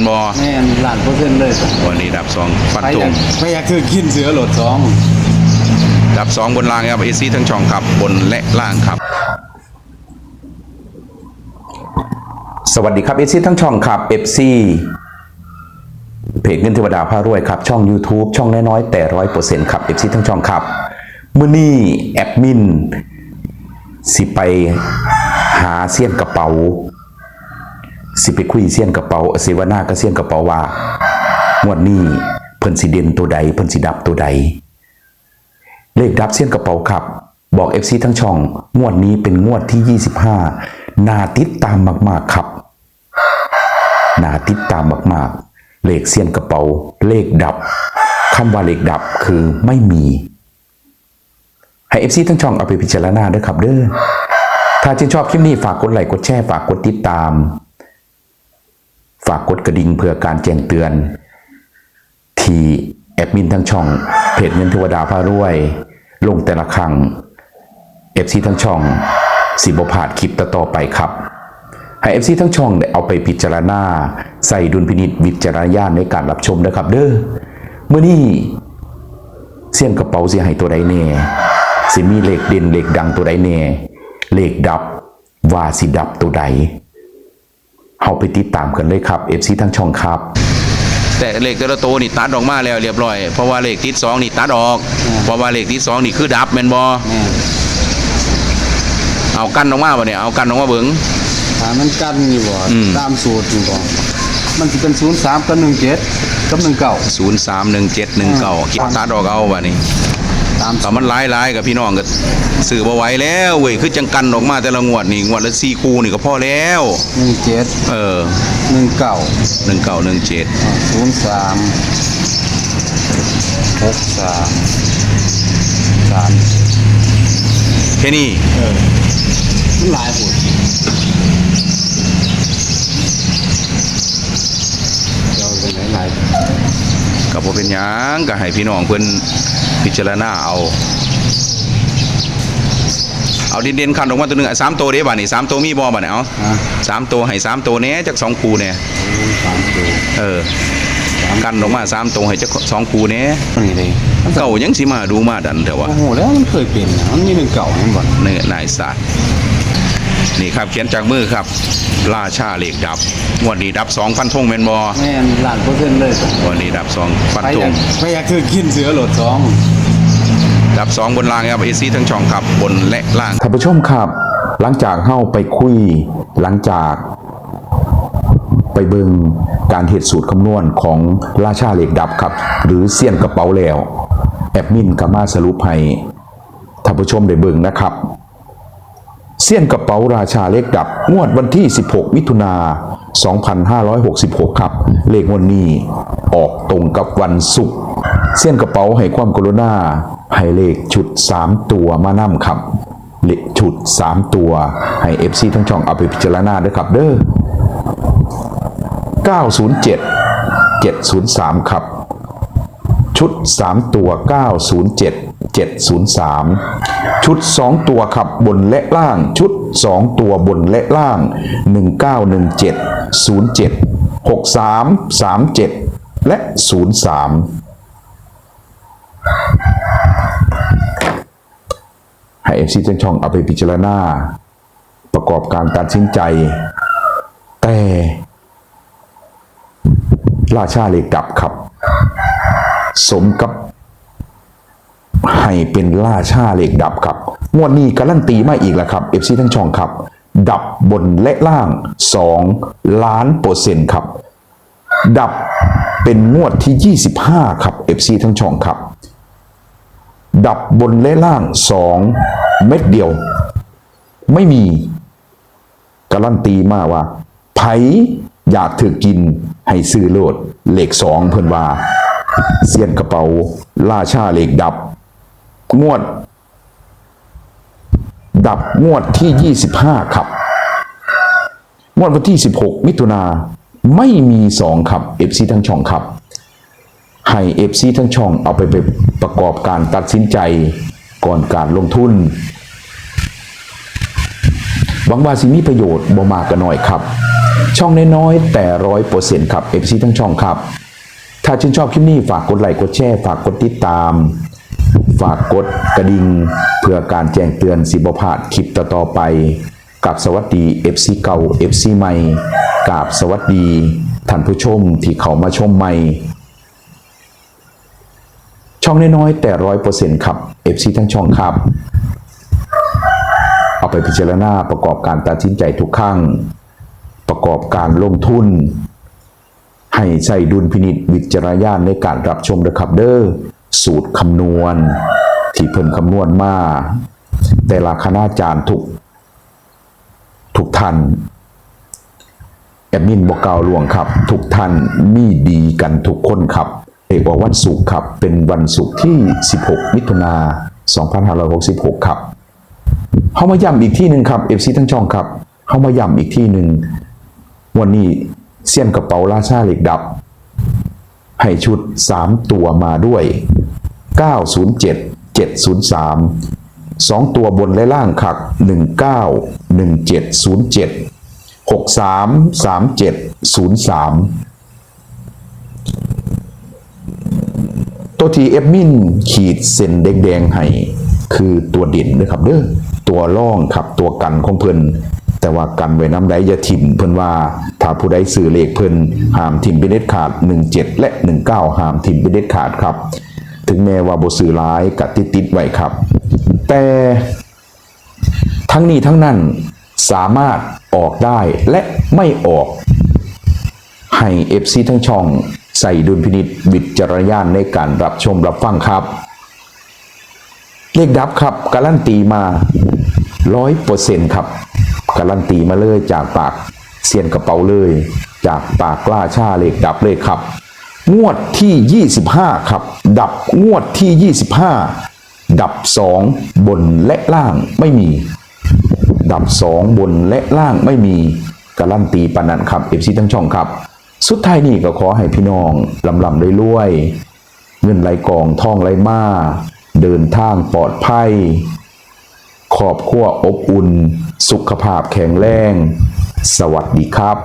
นบ่แม่นล้านเปอร์เซ็นต์เลยวันนี้ดับสองฟันไปธอยางกไปอยากคือกินเสือโหลดสองดับสองบนล่างครับเอซีทั้งช่องครับบนและล่างครับ สวัสดีครับเอซีทั้งช่องครับ FC เพจเงินเทวดาพารวยครับ ช่อง YouTube ช่องน้อยๆแต่ร้อยเปอร์เซ็นต์ครับ FC ทั้งช่องครับมื่อนี้แอดมินสิไปหาเสี้ยนกระเป๋า สิไปคุยเสี้ยนกระเป๋าเสวนาก็เสี้ยนกระเป๋าว่างวดนี้เพิ่นสิเด่นตัวใดเพิ่นสิดับตัวใด เลขดับเสี้ยนกระเป๋าครับ บอก FC ทั้งช่อง งวดนี้เป็นงวดที่ 25 นาติดตามมากๆครับ นาติดตามมากๆ เลขเสี้ยนกระเป๋า เลขดับคำว่าเลขดับคือไม่มีให้ FC ทั้งช่องเอาไปพิจารณาด้วยครับเด้อถ้าชื่นชอบคลิปนี้ฝากกดไลค์กดแชร์ฝากกดติดตาม ฝากกดกระดิ่งเพื่อการแจ้งเตือน ที่แอดมินทั้งช่อง เพจเงินเทวดาพารวย ลงแต่ละครั้ง FC ทั้งช่อง สิบพาดคลิปต่อไปครับให้ FC ทั้งช่องได้เอาไปพิจารณา ใส่ดุลพินิจวิจารณญาณในการรับชมนะครับ เด้อเมื่อนี้เสี่ยงกระเป๋าเสิให้ตัวใดแน่สิมีเหลขเด่นเหลขดังตัวใดแน่เหลขดับว่าสิดับตัวใด เฮาไปติดตามกันเลยครับ FC ทั้งช่องครับ แต่เลขแต่ละตัวนี่ตัดออกมาแล้วเรียบร้อย เพราะว่าเลขติดสองนี่ตัดออก เพราะว่าเลขติดสองนี่คือดับแมนบอแม่นเอากันออกมาบ่เนี่ยเอากันออกมาเบิ่งถ้ามันกันอยู่บ่อืมตามสูตรอยู่บ่มันสิเป็น03กับ17กับ19ศูนย์สามหนึ่งเจ็ดหนึ่งเก้าคิดตัดออกเอาบ่นี่ตามแต่มันหลายหลายๆกับพี่น้องก็ สื่อบ่ไหวแล้วเว้ยคือจังกันออกมาแต่ละงวดนี่งวดละสี่คู่นี่ก็พอแล้ว17เออ19หนึ่งเก้าหนึ่งเจ็ดศูนย์สามหกสามสามแค่นี้เออมันหลายผุดเจ้าเป็นไหนหลายก็บ่เป็นหยังก็ให้พี่น้องเพิ่นพิจารณาเอา เอาเด่นๆคันออกมาตัวหนึงอะสามตัวเด้บ่านี่สามตัวมีบ่บ่เนี่ยเอาฮะสามตัวให้สามตัวแหน่จักสองคู่แหน่โอ้ยสามตัวเออกันออกมาสามตัวให้จักสองคู่แหน่นี่เลยมันเก่ายังสิมาดูมาดันเถอะวะโอ้โหแล้วมันเคยเป็นนะมันมีหนึ่งเก่าเห็นบ่นี่นายสัตว์นี่ครับเขียนจากมือครับราชาเหล็กดับงวดนี้ดับสองฟันธงแม่นบ่แม่นล้านเปอร์เซ็นต์เลยงวันนี้ดับสองฟันไปธอยางกไปอยากคือกินเสือโหลดสอง ดับสองบนล่างครับเอซีทั้งช่องครับบนและล่างท่านผู้ชมครับ หลังจากเข้าไปคุย หลังจากไปเบิงการเหตุสูตรคำนวณของราชาเหล็กดับครับ หรือเสี้ยนกระเป๋าแล้ว แอดมินก็มาสรุปให้ท่านผู้ชมได้เบิงนะครับ เสี้ยนกระเป๋าราชาเลขดับ งวดวันที่ 16 มิถุนา 2566 ครับ เลขวันนี้ออกตรงกับวันศุกร์ เสี้ยนกระเป๋าให้ความกรุณาให้เลขชุด 3 ตัวมานำครับเลขชุด 3 ตัว ให้ FC ทั้งช่องเอาไปพิจารณาด้วยครับเด้อ907 703 ครับ ชุด 3 ตัว 907 703 ชุด 2 ตัวครับบนและล่าง ชุด 2 ตัวบนและล่าง 1917 07 63 37 และ 03 ให้ FC จังช่องเอาไปพิจารณาประกอบการตัดสินใจ แต่ราชาเลขดับครับ สมกับให้เป็นล่าชาเลขดับครับ งวดนี้การันตีมาอีกแล้วครับ FC ทั้งช่องครับ ดับบนและล่าง 2 ล้านเปอร์เซ็นต์ครับ ดับเป็นงวดที่ 25 ครับ FC ทั้งช่องครับ ดับบนและล่าง2เม็ดเดียว ไม่มี การันตีมากว่า ไผอยากถือกินให้ซื้อโลดเหลขสองเพิ่นว่า เสียนกระเป๋าล่าชาเหลขดับ งวด ดับงวดที่ 25 ครับ งวดวันที่ 16 มิถุนาไม่มีสองครับ FC ทั้งช่องครับ ให้ FC ทั้งช่องเอาไปไปประกอบการตัดสินใจก่อนการลงทุนหวังว่าสิมีประโยชน์บ่มากก็น้อยครับ ช่องน้อยๆแต่ร้อยเปอร์เซ็นต์ครับ FC ทั้งช่องครับ ถ้าชื่นชอบคลิปนี้ฝากกดไลค์กดแชร์ฝากกดติดตาม ฝากกดกระดิ่งเพื่อการแจ้งเตือนสิบพลาดคลิปต่อๆไปกับสวัสดี FC เก่า FC ใหม่กับสวัสดีท่านผู้ชมที่เขามาชมใหม่ ช่องน้อยๆแต่ร้อยเปอร์เซ็นต์ครับ FC ทั้งช่องครับ เอาไปพิจารณาประกอบการตัดสินใจทุกครั้งประกอบการลงทุน ให้ใส่ดุลพินิษวิจารณญาณในการรับชมนะครับเด้อสูตรคำนวณ ที่เพิ่นคำนวณมา แต่ละคณาจารย์ทุก ทุกท่านแอดมินบอกกล่าวหลวงครับ ทุกท่านมีดีกันทุกคนครับ เอกว่าวันศุกร์ครับ เป็นวันศุกร์ที่ 16 มิถุนา2566 ครับเข้ามาย้ำอีกที่หนึ่งครับ FC ทั้งช่องครับเข้ามาย้ำอีกที่หนึ่งวันนี้เสี้ยนกระเป๋าราชาเหล็กดับ ให้ชุด 3 ตัวมาด้วย 907 703 2 ตัวบนและล่างครับ19 1707 63 37 03 ตัวทีเอฟมินขีดเส้นแดงๆให้คือตัวเด่นนะครับเด้อตัวล่องครับตัวกันของเพิ่นแต่ว่ากันไว้น้ำใดอย่าถิ่มเพิ่นว่าถ้าผู้ใดซื้อเลขเพิ่นห้ามถิ่มไปเด็ดขาด 17 และ 19ห้ามถิ่มไปเด็ดขาดครับ ถึงแม้ว่าบ่ซื้อหลายกติดติดๆไว้ครับ แต่ทั้งนี้ทั้งนั้นสามารถออกได้และไม่ออก ให้ FC ทั้งช่อง ใส่ดุลพินิษวิจารณญาณในการรับชมรับฟังครับเลขดับครับการันตีมาร้อยเปอร์เซ็นต์ครับการันตีมาเลยจากปากเซียนกระเป๋าเลย จากปากกล้าชาเลขดับเลยครับ งวดที่ 25 ครับ ดับงวดที่ 25 ดับ 2 บนและล่างไม่มี ดับ 2 บนและล่างไม่มีการันตีปานนันครับเอฟซีทั้งช่องครับ สุดท้ายนี่ก็ขอให้พี่น้องลำลำได้รวยๆเงินไหลกองท่องไหลมาเดินทางปลอดภัยครอบครัวอบอุ่น สุขภาพแข็งแรง สวัสดีครับ